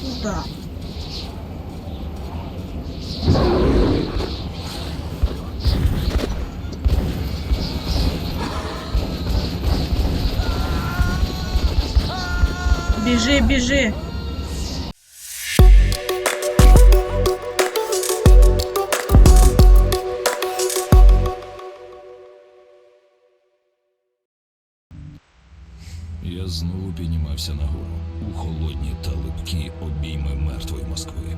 куди? Біжи, біжи. Я знову піднімався нагору у холодні та липкі обійми мертвої Москви.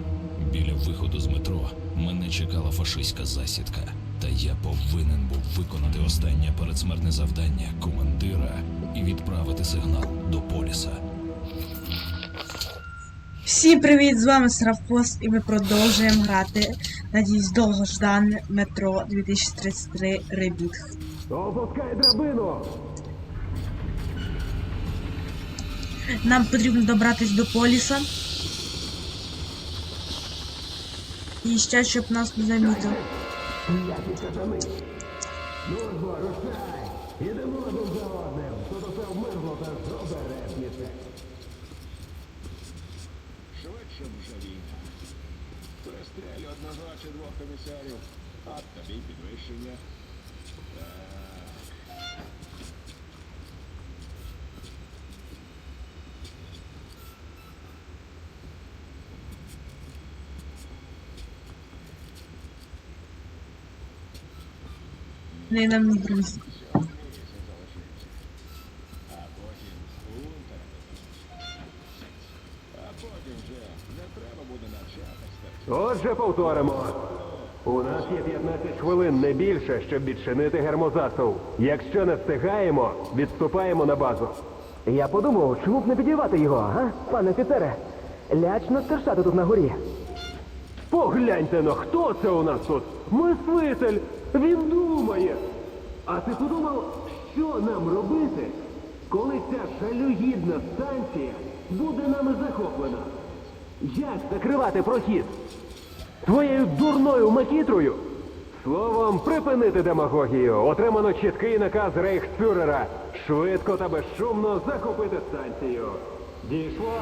Біля виходу з метро мене чекала фашистська засідка, та я повинен був виконати останнє передсмертне завдання командира і відправити сигнал до поліса. Всім привіт! З вами Срафпост і ми продовжуємо грати. Надіюсь, довгождане метро 2033 Ребіг. Опускай драбину! Нам потрібно добратись до поліса. І ще, щоб нас не замітили. Які казани! Ну ж бо, рушай! Ідемо один за одним! Тут усе вмерло та обережніше. Швидше б вже війна. Перестрілю одного чи двох комісарів, а тобі підвищення. Не нам не друзі. А потім унтер. А потім вже не треба буде навчатись так. Отже, повторимо. У нас є 15 хвилин, не більше, щоб відчинити гермозасув. Якщо не встигаємо, відступаємо на базу. Я подумав, чому б не підірвати його, а? Пане офіцере, лячно стершати тут на горі. Погляньте но, хто це у нас тут? Мислитель! Він думає! А ти подумав, що нам робити, коли ця шалюгідна станція буде нами захоплена? Як закривати прохід? Твоєю дурною макітрою? Словом, припинити демагогію. Отримано чіткий наказ рейхсфюрера. Швидко та безшумно захопити станцію. Дійшло?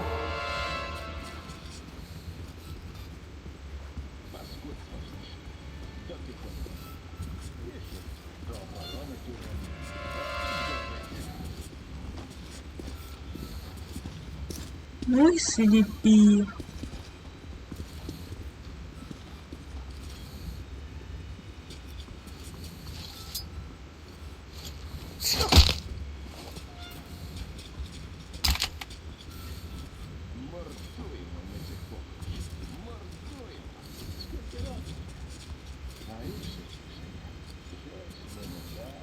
Ну і сліпі. Мордуємо ми цих покупців. Мордуємо. Скільки років? А інше рішення. Щось ми не так.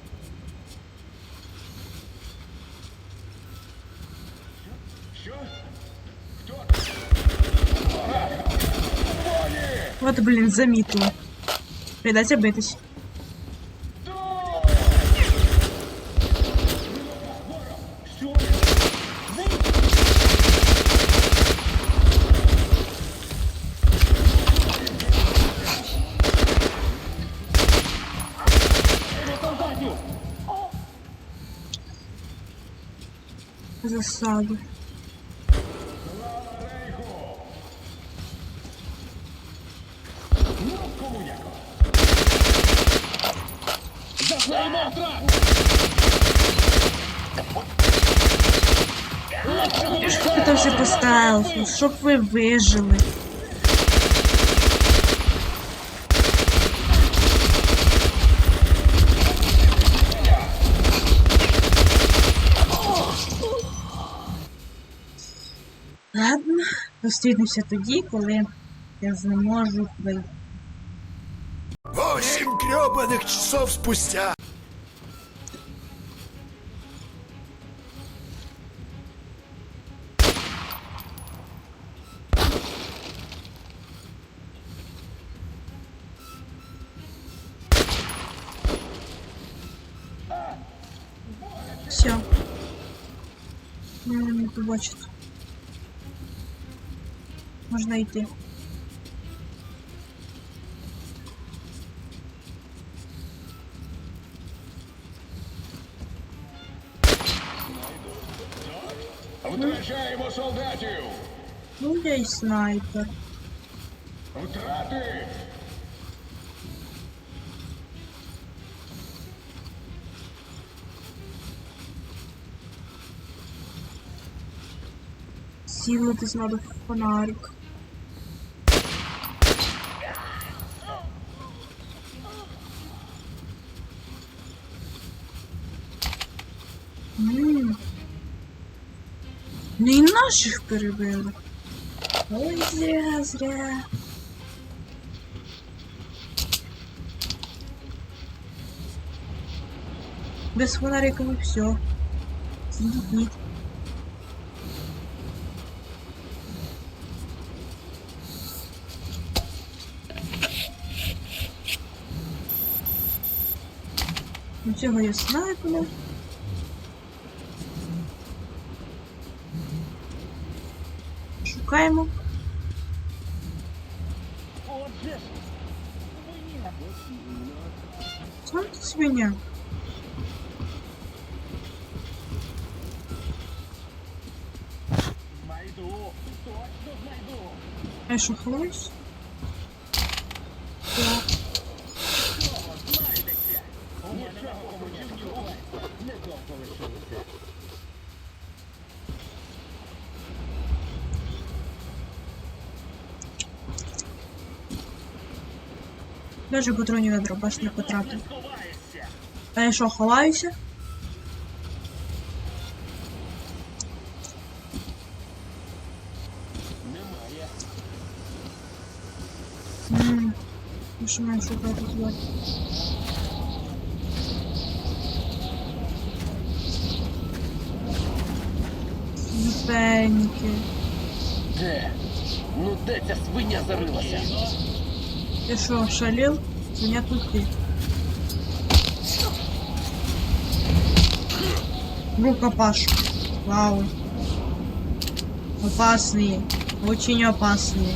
Що? Що? Хто? От, блин, заметила. Придать битись. Що ти все поставив? Щоб ви вижили. Ладно, зустрінемося тоді, коли я зможу вийти. Восемь гребаных часов спустя. Не побачить. Можна йти. Втрачаємо солдатів! Ну я й снайпер. Втрати! Сілитись надо фонарик. М. Ну і наших перебили. Ой, зря, зря. Без фонарика и все. Сидит. Цього є снайпер. Шукаємо. Сам ти свиня. Знайду! Точно знайду! Я що, Даже патронів на дробаш не потратив. А я що, ховаюся? Ммм. Що маю шукати туди? Зупеньки. Де? Ну де ця свиня зарилася? Ты что, шалил? Меня тут ты. Рукопашка. Вау. Опасные. Очень опасные.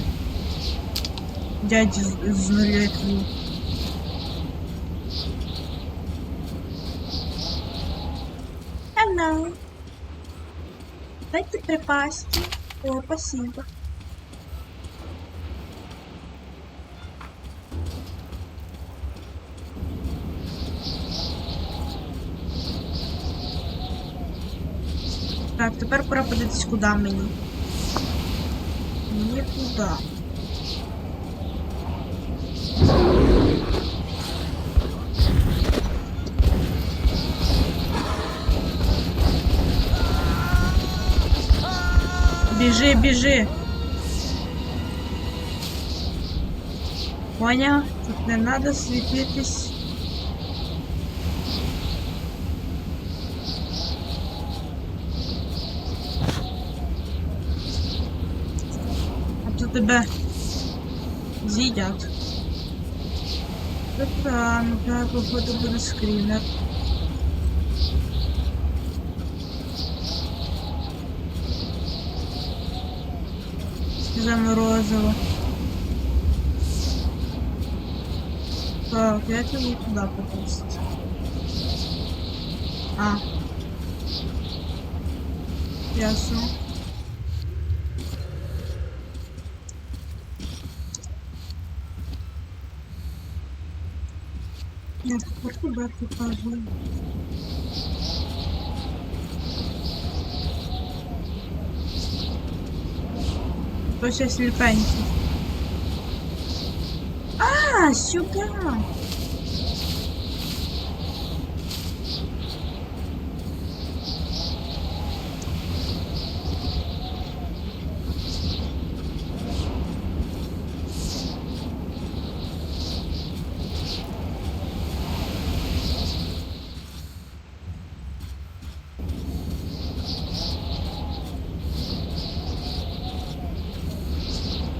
Дяди из нулевки. Hello. Дайте припасти. О, спасибо. Так, тепер пора подивитись, куди мені. Мені куди. Біжи, біжи. Поняв? Тут не треба світитись. Тебе з'їдять. Та ну так, походу буде скрінер. Заморозило. Так, я тебе туда попасть. А. Ясно. Я тепер тебе покажу. Хтось я сліпенький. А, сюди.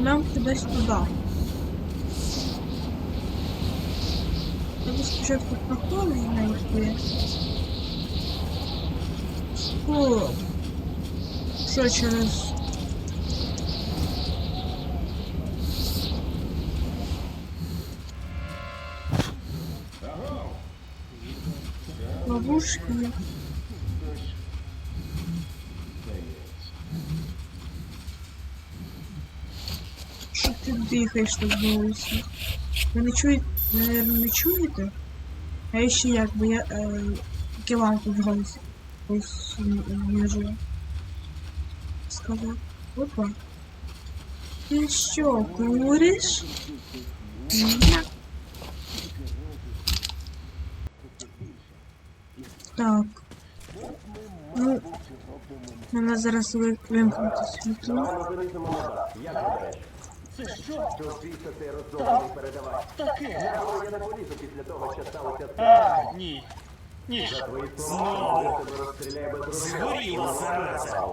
Нам кудись туди. Треба спочатку проходи знайти. О, що через... Ловушки. Ти дихаєш так голосно? Ви не чуєте, наверное, не чуєте? А ще як би я е, кілам тут голос ось можу сказати. Опа. Ти що, куриш? Так. Ну, мене зараз ви- вимкнути світло. Ні. Ні. Знову. Згоріла зараза.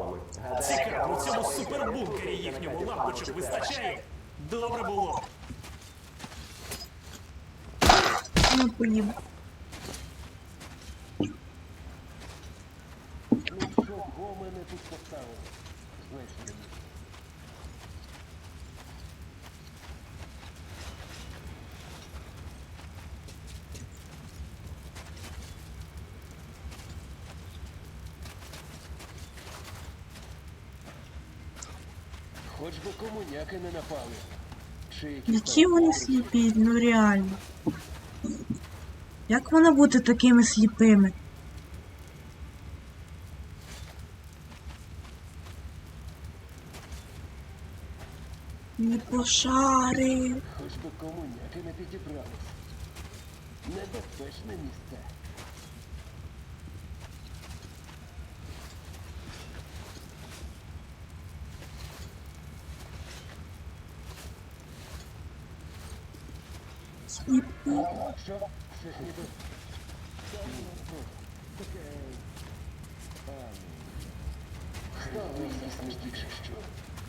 Цікаво, у цьому супербункері їхньому лампочок вистачає. Добре було. Ну, поїду. Хоч би комуняки не напали. Чи якісь Які вони сліпі, ну реально. Як вона бути такими сліпими? Не пошарив. Хоч би комуняки не підібрались. Небезпечне місце.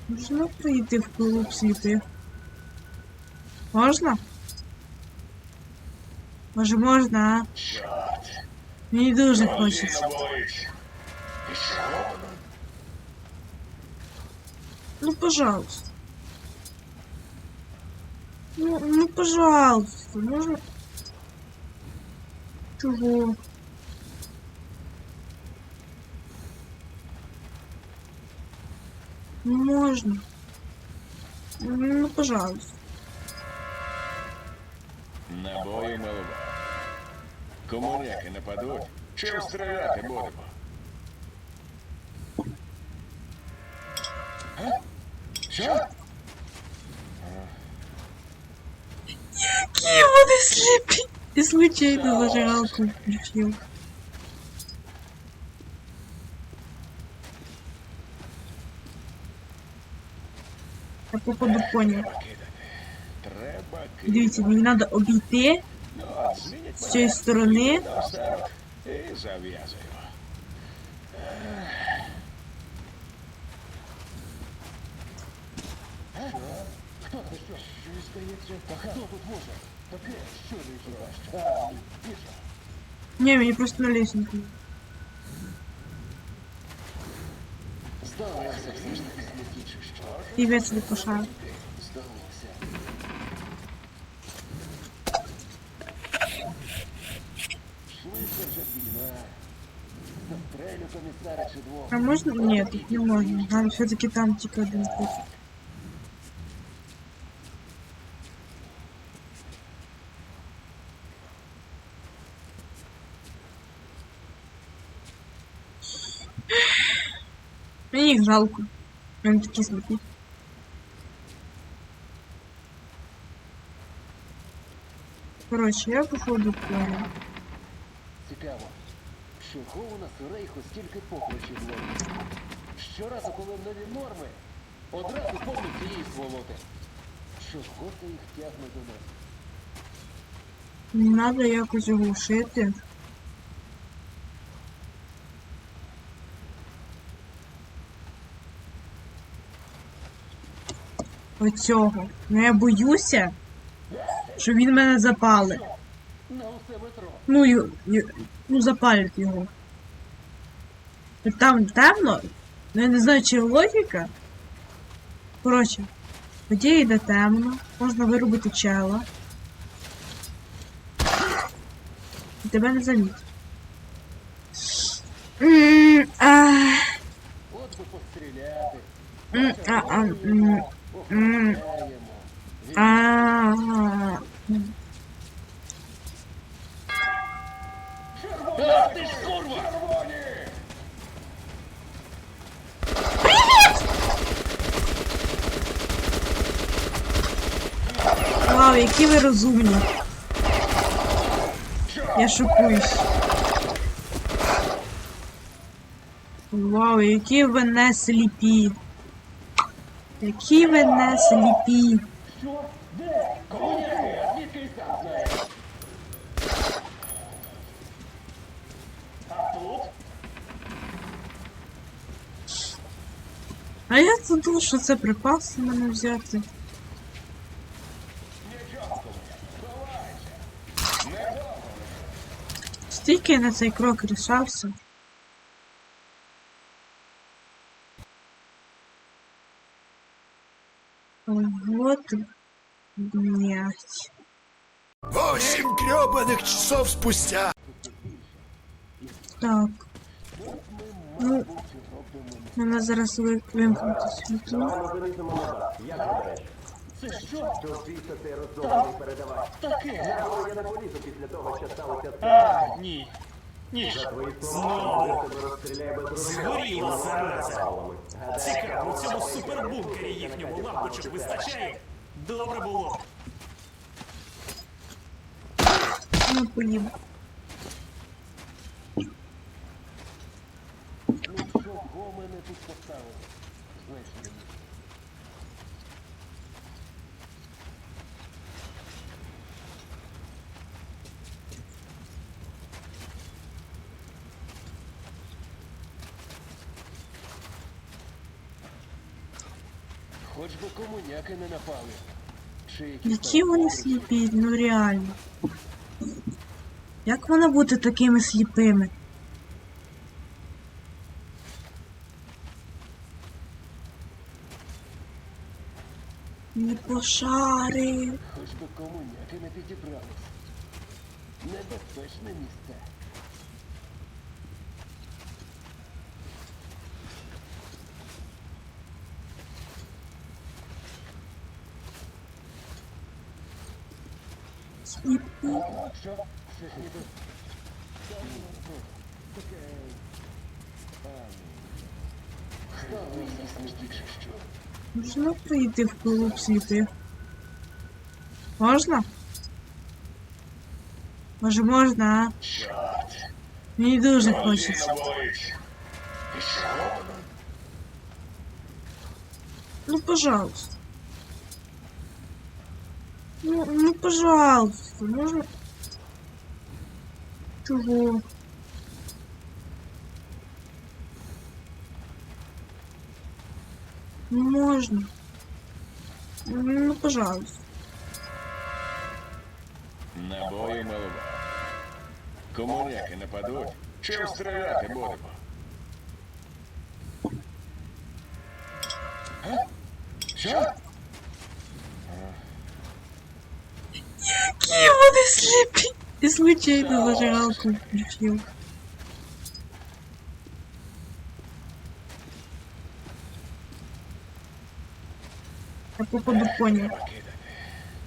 Можна прийти в клуб сліпих? Можна? Може можна, а? Мені дуже хочеться. Ну, пожалуйста. Ну, ну, пожалуйста, можно... Чего? Ну, можно. Ну, пожалуйста. Набої милова. Комуняки нападуть. Чим стріляти будемо? Що? Які вони сліпі! І случайно зажигалку включив. Я походу понял. Треба Дивіться, мені треба обійти Ну, от, змінять з цієї сторони. наостанок і зав'язую. Щось здається. Та хто тут може? Таке, що не відчуваєш? А, пішов. Ні, мені просто на лестницю. Здалося все ж таки смітніше, що? Півець не пошар. Здалося. Швидше вже війна. Застрелю комісара чи двох. А можна? Ні, тут не можна. Нам все-таки там тільки один хлопець. Мені їх жалко. Вони такі смішні. Коротше, я походу понял. Цікаво, чого у нас у рейху стільки покличів ловить? Щоразу, коли нові норми, одразу повні цієї сволоти. Чого ти їх тягне до нас? Надо якось оглушити. Оцього. Ну я боюся, що він мене запалить. Ну, й, й, ну запалить його. Там темно. Ну я не знаю, чи логіка. Коротше, тоді йде темно, можна вирубити чела. І тебе не а, От би постріляти. Ти ж! Вау, які ви розумні. Я шокуюсь. Вау, які ви не сліпі. Які ви не сліпі. А я задумав, що це припаси мене взяти. Стільки я на цей крок рішався. Вот, блять. Восемь гребаных часов спустя. Так. Ну, мене зараз ви- вимкнути світло. А, ні. Ні. Знову. Згоріла зараза. Цікаво, у цьому супербункері їхньому лампочок вистачає? Добре було. Ну, поїду. Хоч би комуняки не напали. Чи якісь Які вони сліпі, ну реально. Як вона бути такими сліпими? Не пошарив. Хоч би комуняки не підібрались. Небезпечне місце. Що? Щось ніби. Таке. Сталося смертіше що. Можна прийти в клуб сліпих? Можна? Може можна, а? Мені дуже хочеться. Ну, пожалуйста. Ну, ну, пожалуйста, можно... Ну, можно. Ну, пожалуйста. Набою малова. Комуняки нападуть. Чим стріляти будемо? А? Що? Які вони сліпі! І случайно зажигалку включив. Я походу понял.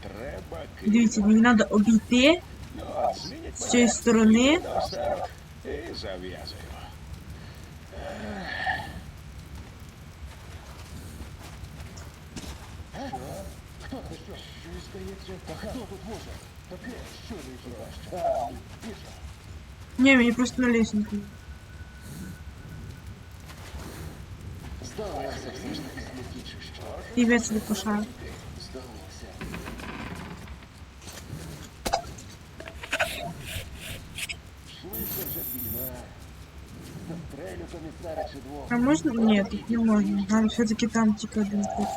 Треба Дивіться, мені треба обійти кидати. Змінять з цієї сторони. наостанок і зав'язуємо. Хто це що? Щось здається. Та хто тут може? Таке, що не живеш? А, піша. Ні, мені просто на лестнику. Здалося все ж таки смертіше що. І весело пошар. Здалося. Швидше вже війна. Застрелю комісара чи двох. А можна? Ні, тут не можна. Нам все-таки там тільки один путь.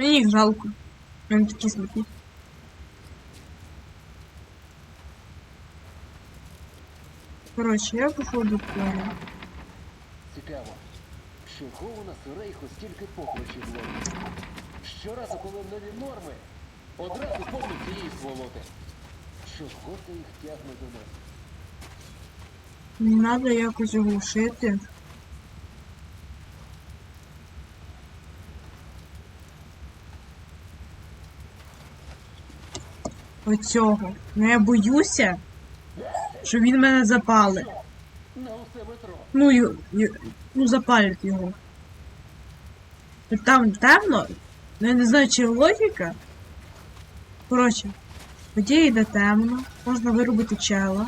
Мені їх жалко. Вони такі сліпі. Коротше, я походу понял. Цікаво. Чого у нас у рейху стільки покличів ловить? Щоразу, коли нові норми, одразу повні цієї сволоти. Чого ти їх тягне до нас? Не треба якось оглушити. Оцього. Ну я боюся. що він мене запалить. Ну, й, й, ну запалить його. Там темно. Ну я не знаю, чи логіка. Коротше, тоді йде темно, можна вирубити чела.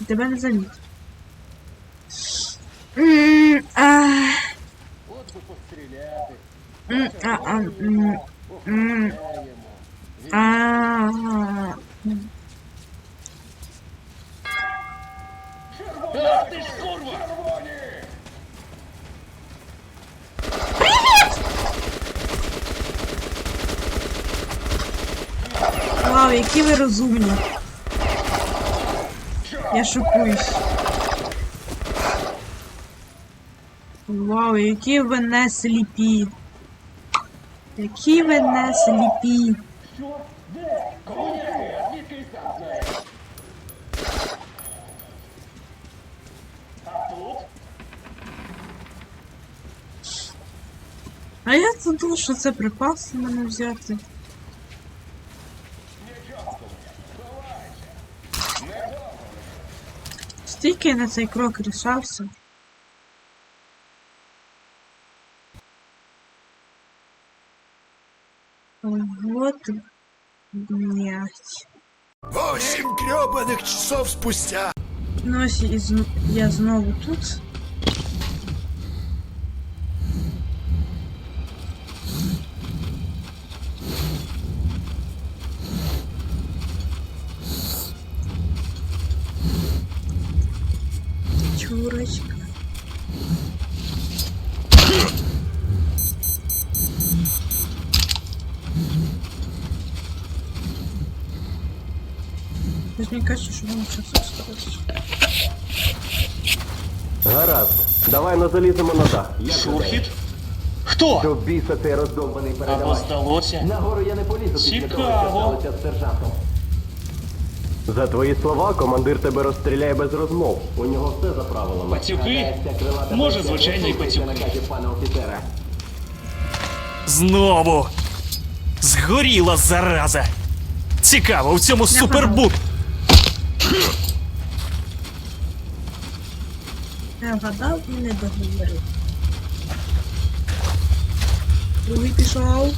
І тебе не ах. От би постріляти. Ах ти ж курва! Вау, які ви розумні. Я шокуюсь. Вау, які ви не сліпі. Які ви не сліпі. А я думав, що це припаси мене взяти. Стільки я на цей крок рішався. Вот, блять. Восемь гребаных часов спустя. Ну я знову тут. Ось що воно часу скоротить. Гаразд, давай на заліземо на дах. Шурхіт? Хто? Що біса цей роздовбаний Або передавай. здалося? Нагору я не полізу після того, Цікаво. що сталося з сержантом. За твої слова, командир тебе розстріляє без розмов. У нього все за правилами. Пацюки? Гадаю, ця крилата Може, бестія звичайно, і послухається пацюки. наказів пана офіцера. Знову! Згоріла зараза! Цікаво, в цьому супербут! Я вгадав і не договорив. Другий пішов.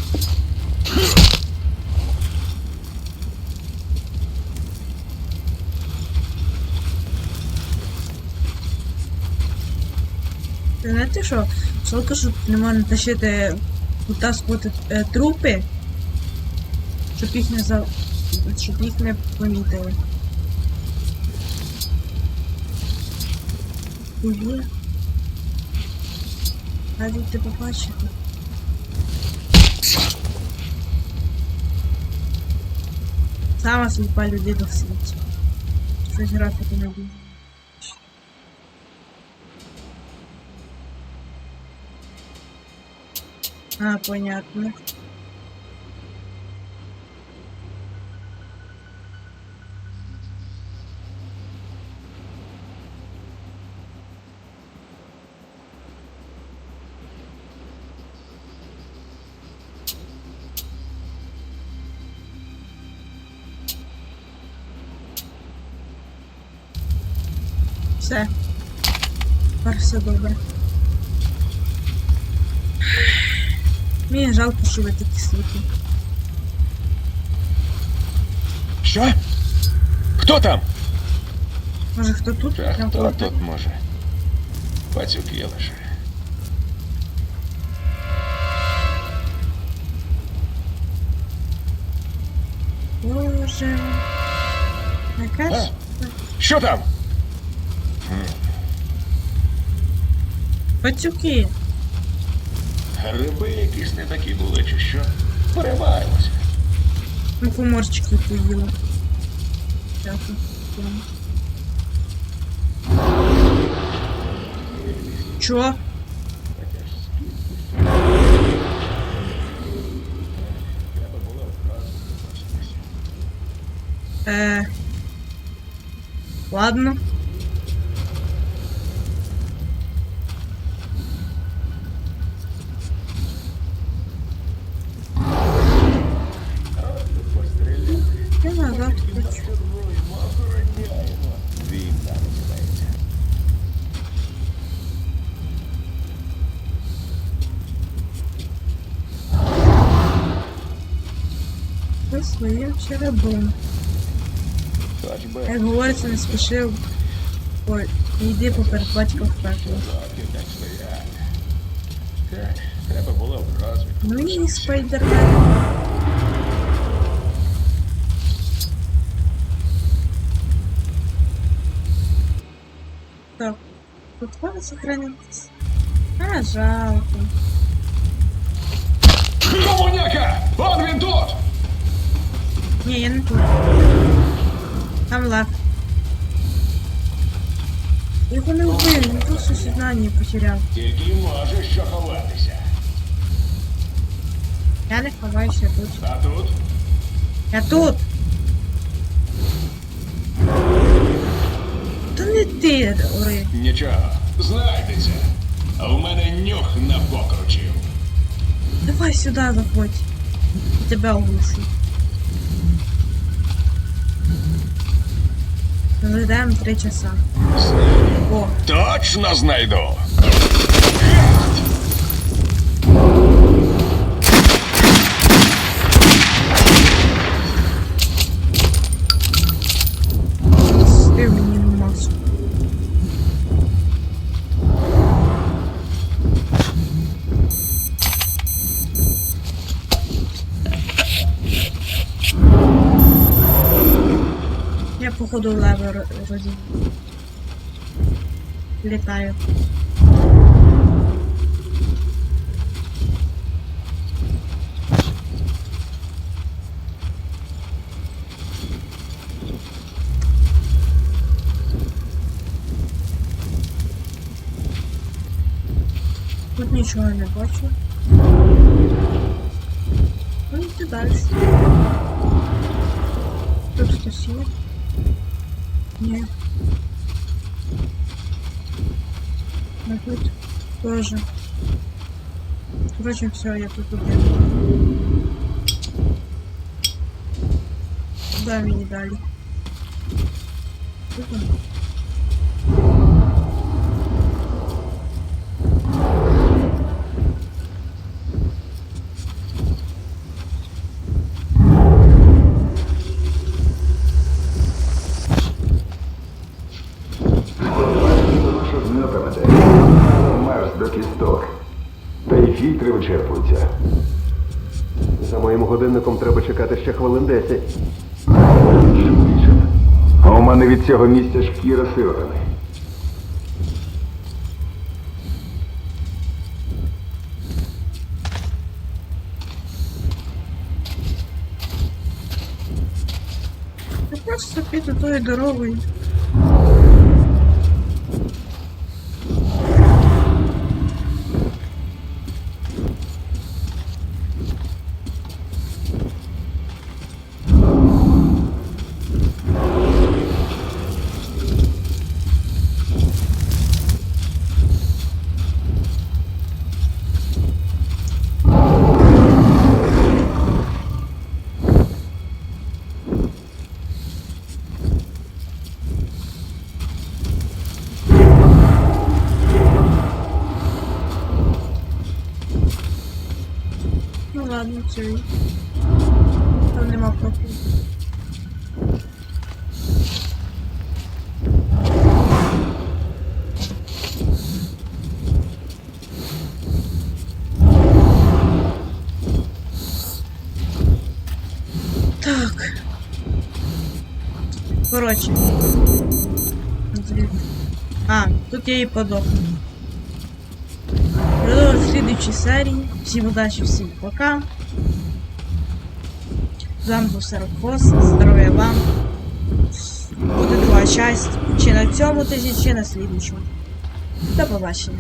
Ви знаєте що? Жалко, що не можна тащити утаскувати е, трупи, щоб їх не за... щоб їх не помітили. Угу. Радіти побачити. Сама сліпа людина в світі. Щось графіку не буде. А, понятно. все добре. Мені жалко, що ви такі сліпі. Що? Хто там? Може хто тут? Та Прям хто коло тут може? Пацюки лише. Боже. Яка ж? Що там? Пацюки. Гриби якісь не такі були, чи що? Перебаємося. Ну, поморчики поїла. Дякую. Чо? Е. Ладно. Лежить під червоним, охороняємо. Війна називається. Ми своє вчора було. Як говориться, не спішив. Ой, йди поперед батька в пекло. Треба було в розвідку. Ну, Мені спайдермен. тут фото сохранитись. А, жалко. Комуняка! Он він тут! Ні, я не тут. Там лав. Його не вбили, він просто сознання потеряв. Тільки можеш що ховатися. Я не ховаюся тут. А тут? Я тут! Та не ти, Ори. Нічого, знайдеться. А в мене нюх на покручів. Давай сюда заходь. Тебя оглушу. Ждаем три часа. О, Точно знайду. лево роді. Літаю. Тут нічого не бачу. Ну йти далі. Тут хтось є? Ні. А тут тоже. Короче, все, я тут убил. Куда мені далі? Тут он. Що знатимете. Марс до кісток. Та й фільтри вичерпуються. За моїм годинником треба чекати ще хвилин 10. Швидше. А у мене від цього місця шкіра сиротини. Я просто піду тою дорогою. Цей. Там нема проходу. Так. Короче. А, тут я и подохну. Продолжим в следующей серии. Всем удачи, всем пока. З вами. Здоров'я вам. Буде друга часть. Чи на цьому тижні, чи на слідчому. До побачення.